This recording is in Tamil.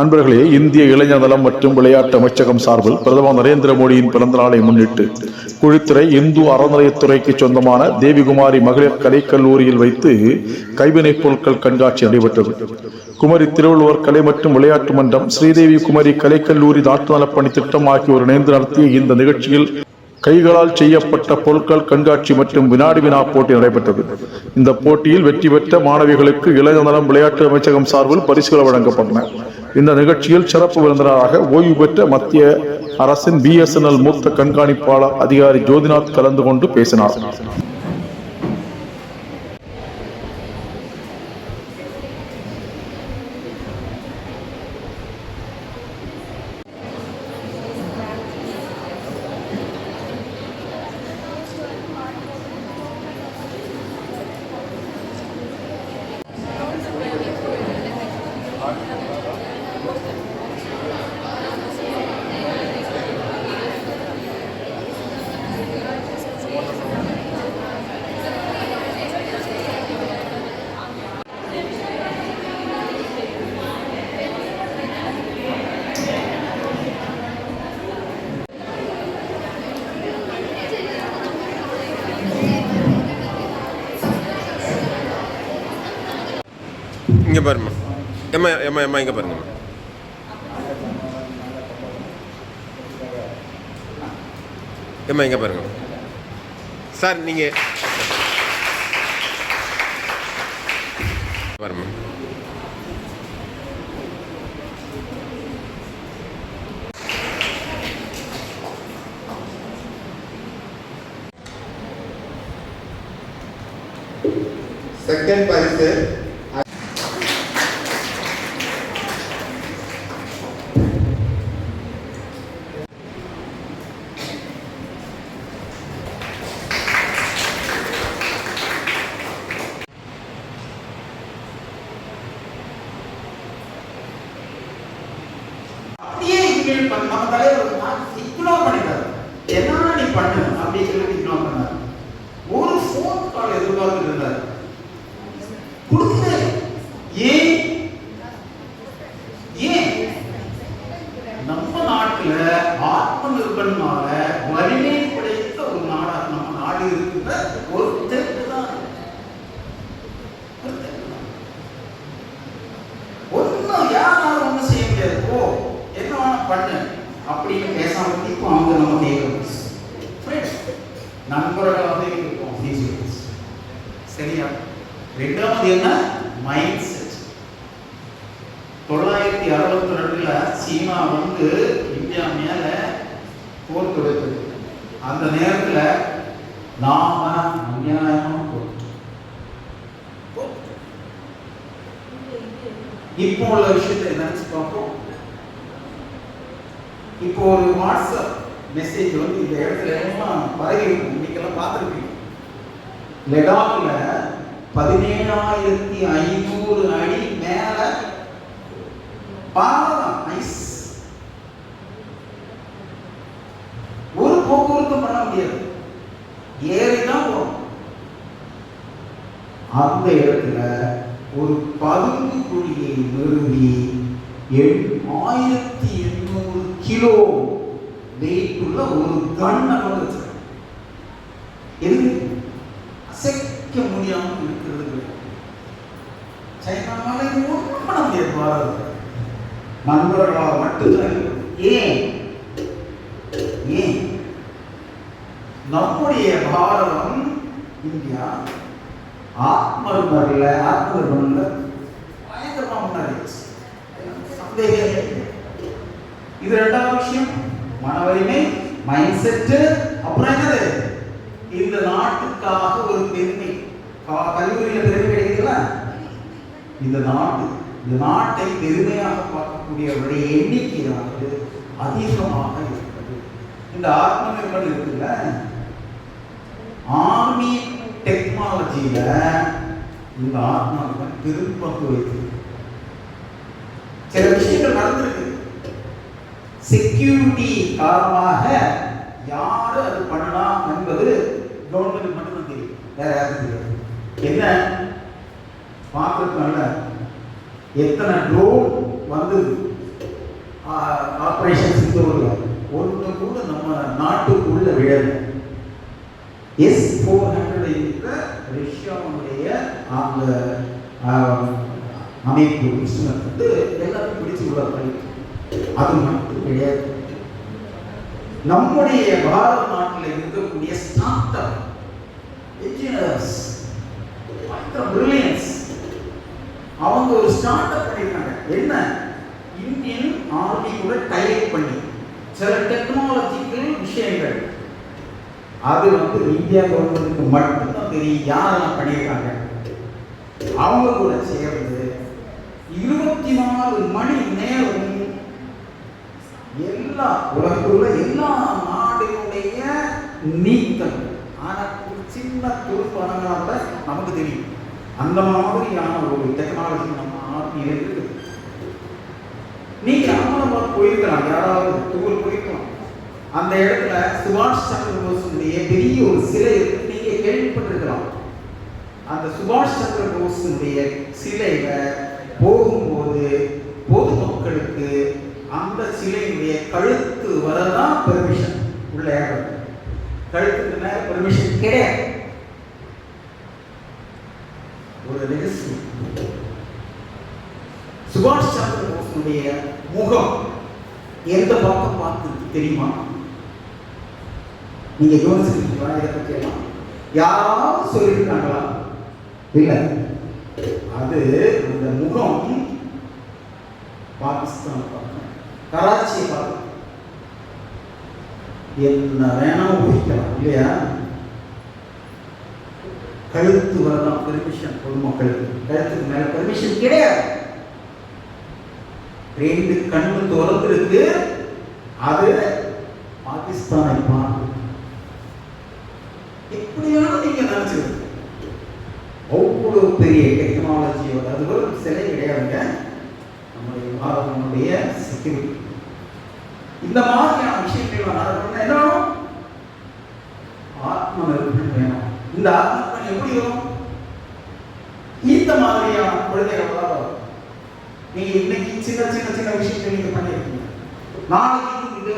அன்பர்களே இந்திய இளைஞர் நலம் மற்றும் விளையாட்டு அமைச்சகம் சார்பில் பிரதமர் நரேந்திர மோடியின் பிறந்த நாளை முன்னிட்டு குழித்துறை இந்து அறநிலையத்துறைக்கு சொந்தமான தேவிகுமாரி மகளிர் கலைக்கல்லூரியில் வைத்து கைவினைப் பொருட்கள் கண்காட்சி நடைபெற்றது. குமரி திருவள்ளுவர் கலை மற்றும் விளையாட்டு மன்றம் ஸ்ரீதேவி குமரி கலைக்கல்லூரி நாட்டு நலப்பணி திட்டம் ஆகியோர் இணைந்து நடத்திய இந்த நிகழ்ச்சியில் கைகளால் செய்யப்பட்ட பொருட்கள் கண்காட்சி மற்றும் வினாடி வினா போட்டி நடைபெற்றது. இந்த போட்டியில் வெற்றி பெற்ற மாணவிகளுக்கு இளைஞர் நலம் விளையாட்டு அமைச்சகம் சார்பில் பரிசுகள் வழங்கப்பட்டன. இந்த நிகழ்ச்சியில் சிறப்பு விருந்தினராக ஓய்வு பெற்ற மத்திய அரசின் பிஎஸ்என்எல் மூத்த கண்காணிப்பாளர் அதிகாரி ஜோதிநாத் கலந்து கொண்டு பேசினார். இங்கே பாருமா எம்மா எம்மா எம்மா இங்கே பாருங்கம்மா. எம்மா இங்கே பாருங்க. சார் நீங்கள் பாருமா செகண்ட் பரிசு அப்படியே பண்ண நம்ம தலைவர் இக்னோர் பண்ணிட்டாரு. என்ன நீ பண்ணு? அப்படின்னு சொல்லி இக்னோர் பண்ணாரு. ஒரு ஃபோன் கால் எதிர்பார்த்து இருந்தார். கொடுக்கல ஏன்? ஏன்? நம்ம நாட்டுல ஆத்ம நிர்பர்னால வலிமை படைத்த ஒரு நாடா நம்ம நாடு இருக்கிற ஒரு தெற்கு தான் ஒரு தெற்கு தான். ஒண்ணும் யாராலும் ஒண்ணும் செய்ய முடியாது ஓ என்ன வேணா பண்ணு அப்படின்னு பேசாம இப்போ அவங்க நம்ம கேட்கணும் Friends, நண்பர்களாக இருக்கும் these சரியா ரெண்டாவது என்ன? மைண்ட் செட் தொள்ளாயிரத்தி அறுபத்தி ரெண்டுல சீனா வந்து இந்தியா மேல போர் தொடுத்தது. அந்த நேரத்துல நாம அநியாயமா இப்போ உள்ள விஷயத்தை நினைச்சு பார்ப்போம். இப்போ ஒரு வாட்ஸ்அப் மெசேஜ் வந்து இந்த இடத்துல எல்லாம் பரவி இருக்கும் இன்னைக்கெல்லாம் பார்த்துருப்பீங்க. லடாக்ல பதினேழாயிரத்தி ஐநூறு அடி மேல பாலம். ஐஸ் ஒரு போக்குவரத்து பண்ண முடியாது. ஏறிதான் போகும் அந்த இடத்துல ஒரு பதுங்கு குழியை நிறுவி எண் ஆயிரத்தி எண்ணூறு கிலோ வெயிட் உள்ள ஒரு கண்ணை கொண்டு வச்சிருக்காங்க எதுக்கு அசைக்க முடியாம இருக்கிறது சைனாவால இது ஒன்றும் பண்ண முடியாது பாரத நண்பர்களால் மட்டும்தான் ஏன்? ஏன்? நம்முடைய பாரதம் இந்தியா ஆத்மர்மரில் ஆத்மர்மரில் பயங்கரமா முன்னாடி சந்தேகமே இது ரெண்டாவது விஷயம். மன வலிமை மைண்ட் செட்டு அப்புறம் என்னது? இந்த நாட்டுக்காக ஒரு பெருமை. கா- கல்லூரியில பெருமை கிடைக்குதுல இந்த நாட்டு இந்த நாட்டை பெருமையாக பார்க்கக்கூடியவருடைய எண்ணிக்கையானது அதிகமாக இருக்கிறது. இந்த ஆத்ம இருக்குல்ல? ஆர்மி டெக்னாலஜியில இந்த ஆத்மா நிர்பர் பெரும் பங்கு வைத்திருக்கு சில விஷயங்கள் நடந்திருக்கு. செக்யூரிட்டி காரணமாக யாரு அது பண்ணலாம் என்பது கவர்மெண்ட் மட்டும்தான் தெரியும். வேற யாரும் தெரியாது. என்ன? பார்க்கறதுனால எத்தனை ட்ரோன் வந்தது? ஆப்ரேஷன் சிந்தூர்ல ஒன்று கூட நம்ம நாட்டுக்குள்ள விழல. எஸ் ஃபோர் ஹண்ட்ரட் என்ற ரஷ்யாவுடைய அந்த அமைப்பு இன்ஸ்ட்ருமெண்ட் வந்து எல்லாத்தையும் பிடிச்சு உள்ள அது மட்டும் கிடையாது. நம்முடைய பாரத நாட்டில் இருக்கக்கூடிய ஸ்டார்ட் அப் இன்ஜினியர்ஸ் பயங்கர பிரில்லியன்ஸ் அவங்க ஒரு ஸ்டார்ட் அப் பண்ணியிருக்காங்க என்ன? இந்தியன் ஆர்மி கூட டைப் பண்ணி சில டெக்னாலஜிக்கல் விஷயங்கள். அது வந்து இந்தியா கவர்மெண்ட்டுக்கு மட்டும்தான் தெரியும் யாரெல்லாம் பண்ணியிருக்காங்க அவங்க கூட சேர்ந்து இருபத்தி நாலு மணி நேரம் எல்லா உலகத்துல எல்லா நாடுகளுடைய நீக்கம். ஆனா ஒரு சின்ன துருப்பணங்களாக கூட நமக்கு தெரியும். அந்த மாதிரியான ஒரு டெக்னாலஜி நம்ம ஆர்மியில் இருக்குது. நீங்க அகமதாபாத் போயிருக்கலாம் யாராவது டூர் போயிருக்கலாம் அந்த இடத்துல சுபாஷ் சந்திர போஸுடைய பெரிய ஒரு சிலை இருக்கு நீங்க கேள்விப்பட்டிருக்கலாம். அந்த சுபாஷ் சந்திர போஸுடைய சிலையில போகும்போது பொதுமக்களுக்கு அந்த சிலையுடைய கழுத்து வரதான் பெர்மிஷன் உள்ள இடம் கழுத்துக்கு மேல பெர்மிஷன் கிடையாது. ஒரு ரகசியம். சுபாஷ் சந்திர போஸுடைய முகம் எந்த பக்கம் பார்த்து தெரியுமா? நீங்க யோசிச்சிருக்கீங்களா? இதை பற்றியெல்லாம் யாராவது சொல்லியிருக்காங்களா? இல்லை. அது அந்த முகம் பாகிஸ்தான் பக்கம். கராச்சியை பார்க்கும் என்ன வேணாம் ஊகிக்கலாம் இல்லையா? கழுத்து வரலாம் பெர்மிஷன் பொதுமக்களுக்கு கழுத்துக்கு மேல பெர்மிஷன் கிடையாது. ரெண்டு கண்ணு திறந்திருக்கு. அது பாகிஸ்தானை பார்க்கும் எப்படியான நீங்க நினைச்சிருக்கு அவ்வளவு பெரிய டெக்னாலஜியோட அது ஒரு சிலை கிடையாதுங்க. நம்முடைய பாரதனுடைய செக்யூரிட்டி இந்த மாதிரியான விஷயங்கள் என்ன ஆத்ம நிர்பந்தம் வேணும். இந்த ஆத்ம எப்படி வரும் இந்த மாதிரியான குழந்தைகள் தான் வரும் நீங்க இன்னைக்கு சின்ன சின்ன சின்ன விஷயத்தை நீங்க பண்ணிருக்கீங்க. நாளைக்கு இது